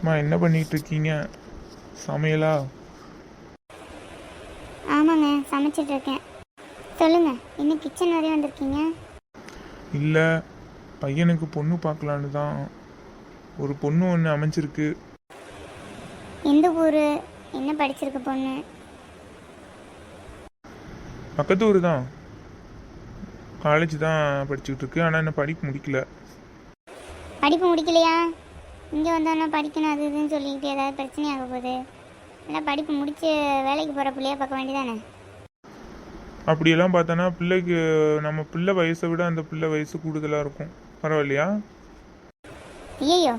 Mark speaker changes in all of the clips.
Speaker 1: அம்மா என்ன பண்ணிட்டு இருக்கீங்க சமையலா?
Speaker 2: ஆமாங்க சமைச்சிட்டு இருக்கேன் சொல்லுங்க இன்னும் கிச்சன் வரையும் வந்திருக்கீங்க?
Speaker 1: இல்லை பையனுக்கு பொண்ணு பார்க்கலான்னு தான். ஒரு பொண்ணு ஒன்று அமைஞ்சிருக்கு.
Speaker 2: எந்த ஊர்? என்ன படிச்சிருக்க பொண்ணு?
Speaker 1: பக்கத்து ஊர் தான். காலேஜ் தான் படிச்சுக்கிட்டு இருக்கு ஆனால் என்ன படிப்பு முடிக்கல.
Speaker 2: படிப்பு முடிக்கலையா? இங்கே வந்தோன்னா படிக்கணும் அது இதுன்னு சொல்லிக்கிட்டு ஏதாவது பிரச்சனையாக போகுது. இல்லை படிப்பு முடிச்சு வேலைக்கு போகிற பிள்ளையா பார்க்க வேண்டியதானே?
Speaker 1: அப்படியெல்லாம் பார்த்தோன்னா பிள்ளைக்கு நம்ம பிள்ளை வயசை விட அந்த பிள்ளை வயசு கூடுதலாக இருக்கும். பரவாயில்லையா?
Speaker 2: ஐயோ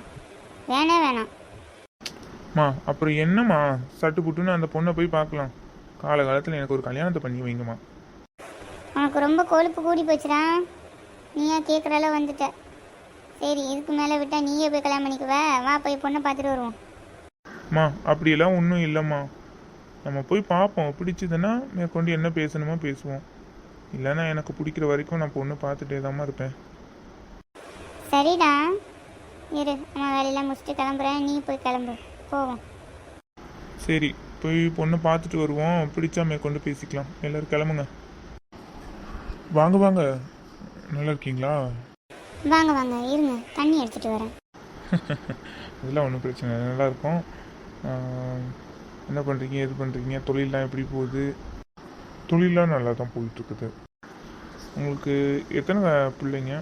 Speaker 2: வேணே வேணாம்.
Speaker 1: மா அப்புறம் என்னம்மா? சட்டு புட்டுன்னு அந்த பொண்ணை போய் பார்க்கலாம். காலகாலத்தில் எனக்கு ஒரு கல்யாணத்தை பண்ணி வைங்கம்மா.
Speaker 2: உனக்கு ரொம்ப கொழுப்பு கூடி போச்சுடா. நீயா கேட்குறால வந்துட்ட. சரி இதுக்கு மேலே விட்டால் நீயே போய் கல்யாணம் பண்ணிக்குவ? வா போய் பொண்ணை பார்த்துட்டு வருவோம்.
Speaker 1: மா அப்படியெல்லாம் ஒன்றும் இல்லைம்மா. நம்ம போய் பார்ப்போம் பிடிச்சதுன்னா மேற்கொண்டு என்ன பேசணுமோ பேசுவோம். இல்லைன்னா எனக்கு பிடிக்கிற வரைக்கும் நான் பொண்ணு பார்த்துட்டே தாம்மா இருப்பேன்.
Speaker 2: சரிடா. இரு அம்மா வேலையெல்லாம் முடிச்சுட்டு கிளம்புறேன். நீ போய் கிளம்பு. போவோம்.
Speaker 1: சரி போய் பொண்ணு பார்த்துட்டு வருவோம். பிடிச்சா மேற்கொண்டு பேசிக்கலாம். எல்லாரும் கிளம்புங்க. வாங்க வாங்க. நல்லா இருக்கீங்களா?
Speaker 2: வாங்க வாங்க இருங்க. தண்ணி எடுத்துகிட்டு வரேன்.
Speaker 1: இதெல்லாம் ஒன்றும் பிரச்சனை இல்லை. நல்லா இருக்கும் என்ன பண்ணுறீங்க எது பண்ணுறீங்க தொழிலெலாம் எப்படி போகுது? தொழிலெலாம் நல்லா தான் போயிட்டுருக்குது. உங்களுக்கு எத்தனை பிள்ளைங்க?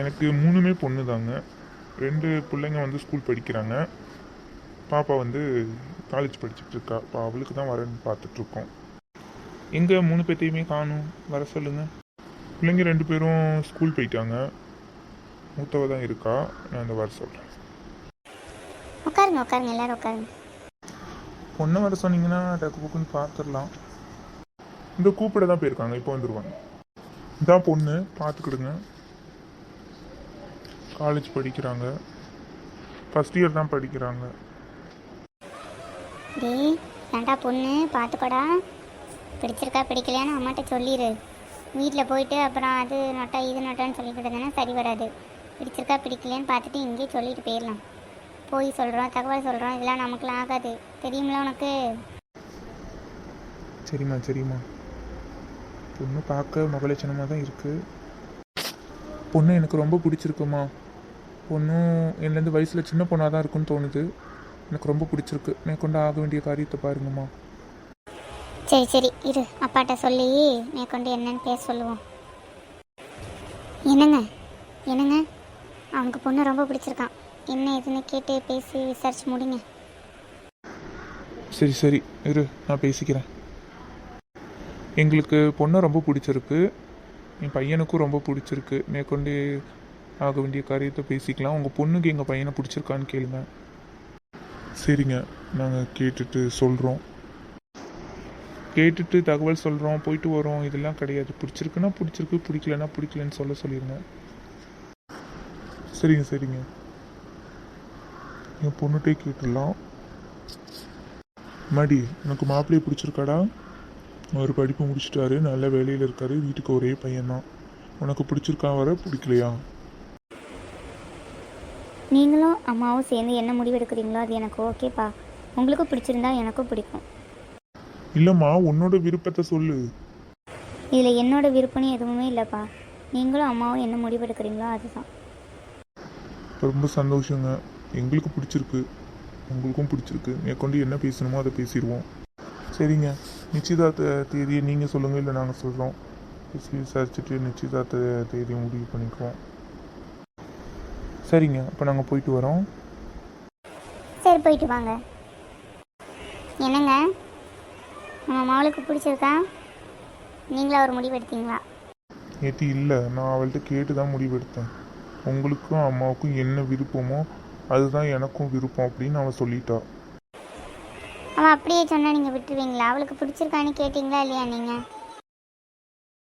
Speaker 1: எனக்கு மூணுமே பொண்ணு தாங்க. ரெண்டு பிள்ளைங்க வந்து ஸ்கூல் படிக்கிறாங்க. பாப்பா வந்து காலேஜ் படிச்சுட்ருக்கா இப்போ அவளுக்கு தான் வரேன்னு பார்த்துட்ருக்கோம் எங்கே மூணு பேர்த்தையுமே காணும். வர சொல்லுங்கள் பிள்ளைங்க ரெண்டு பேரும் ஸ்கூல் போயிட்டாங்க. மூத்தவ தான் இருக்கா. நான் இந்த வர சொல்கிறேன்
Speaker 2: உட்காருங்க உட்காருங்க எல்லாரும் உட்காருங்க.
Speaker 1: பொண்ணை வர சொன்னீங்கன்னா டக்கு புக்குன்னு பார்த்துடலாம் இந்த கூப்பிட தான் போயிருக்காங்க இப்போ வந்துருவாங்க. இதான் பொண்ணு பார்த்துக்கிடுங்க காலேஜ் படிக்கிறாங்க. ஃபஸ்ட் இயர் தான் படிக்கிறாங்க.
Speaker 2: டேய் ஏன்டா பொண்ணு? பார்த்துக்கோடா பிடிச்சிருக்கா பிடிக்கலையான்னு அம்மாட்ட சொல்லிடு வீட்டில் போயிட்டு அப்புறம் அது நொட்டா இது நொட்டான்னு சொல்லிட்டு இருந்தேன்னா சரி வராது. பிடிச்சிருக்கா பிடிக்கலன்னு பார்த்துட்டு இங்கேயே சொல்லிட்டு போயிடலாம். போய் சொல்கிறோம் தகவல் சொல்கிறோம் இதெல்லாம் நமக்குலாம் ஆகாது. தெரியுமில உனக்கு?
Speaker 1: சரிம்மா சரிம்மா. பொண்ணு பார்க்க முகலட்சணமாக தான் இருக்குது பொண்ணு எனக்கு ரொம்ப பிடிச்சிருக்குமா பொண்ணும் என்னலேருந்து வயசில் சின்ன பொண்ணாக தான் இருக்குன்னு தோணுது. எனக்கு ரொம்ப பிடிச்சிருக்கு. மேற்கொண்டு ஆக வேண்டிய காரியத்தை பாருங்கம்மா.
Speaker 2: சரி சரி இரு. அப்பாட்ட சொல்லி மேற்கொண்டு என்னன்னு பேச சொல்லுவோம். என்னங்க? என்னங்க? அவனுக்கு பொண்ணு ரொம்ப பிடிச்சிருக்கான். என்ன ஏதுன்னு கேட்டு பேசி விசாரிச்சு முடிங்க.
Speaker 1: சரி சரி. இரு நான் பேசிக்கிறேன். எங்களுக்கு பொண்ணை ரொம்ப பிடிச்சிருக்கு. என் பையனுக்கும் ரொம்ப பிடிச்சிருக்கு. மேற்கொண்டு ஆக வேண்டிய காரியத்தை பேசிக்கலாம். உங்கள் பொண்ணுக்கு எங்கள் பையனை பிடிச்சிருக்கான்னு கேளுங்க. சரிங்க. நாங்கள் கேட்டுட்டு சொல்கிறோம் கேட்டுட்டு தகவல் சொல்கிறோம் போயிட்டு வரோம் இதெல்லாம் கிடையாது. பிடிச்சிருக்குன்னா பிடிச்சிருக்கு பிடிக்கலன்னா பிடிக்கலன்னு சொல்ல சொல்லிடுங்க சரிங்க சரிங்க. என் பொண்ணுகிட்டே கேட்டுடலாம். மடி உனக்கு மாப்பிள்ளையை பிடிச்சிருக்காடா? அவர் படிப்பு முடிச்சிட்டாரு நல்ல வேலையில் இருக்காரு வீட்டுக்கு ஒரே பையன்தான். உனக்கு பிடிச்சிருக்கா வர பிடிக்கலையா?
Speaker 2: நீங்களும் அம்மாவும் சேர்ந்து என்ன முடிவெடுக்கிறீங்களோ அது எனக்கு ஓகேப்பா. உங்களுக்கும் பிடிச்சிருந்தா எனக்கும் பிடிக்கும்.
Speaker 1: இல்லைம்மா உன்னோட விருப்பத்தை சொல்லு.
Speaker 2: இதில் என்னோட விருப்பம்னு எதுவுமே இல்லைப்பா. நீங்களும் அம்மாவும் என்ன முடிவெடுக்கிறீங்களோ அதுதான்.
Speaker 1: ரொம்ப சந்தோஷங்க. எங்களுக்கு பிடிச்சிருக்கு. உங்களுக்கும் பிடிச்சிருக்கு. மேற்கொண்டு என்ன பேசணுமோ அதை பேசிடுவோம். சரிங்க. நிச்சயதார்த்த தேதியை நீங்கள் சொல்லுங்கள் இல்லை நாங்கள் சொல்கிறோம் விசாரிச்சுட்டு நிச்சயதார்த்த தேதியை முடிவு பண்ணிக்குவோம். சரிங்க. அப்போ நாங்கள் போயிட்டு வரோம்.
Speaker 2: சரி போயிட்டு வாங்க. என்னங்க? நம்ம மகளுக்கு பிடிச்சிருக்கா? நீங்களும் ஒரு முடிவு எடுத்தீங்களா
Speaker 1: நேற்று இல்லை. நான் அவள்கிட்ட கேட்டு தான் முடிவெடுத்தேன். உங்களுக்கும் அம்மாவுக்கும் என்ன விருப்பமோ அதுதான் எனக்கும் விருப்பம் அப்படின்னு அவள் சொல்லிட்டா.
Speaker 2: அவள் அப்படியே சொன்னால் நீங்கள் விட்டுருவீங்களா? அவளுக்கு பிடிச்சிருக்கான்னு கேட்டிங்களா இல்லையா நீங்கள்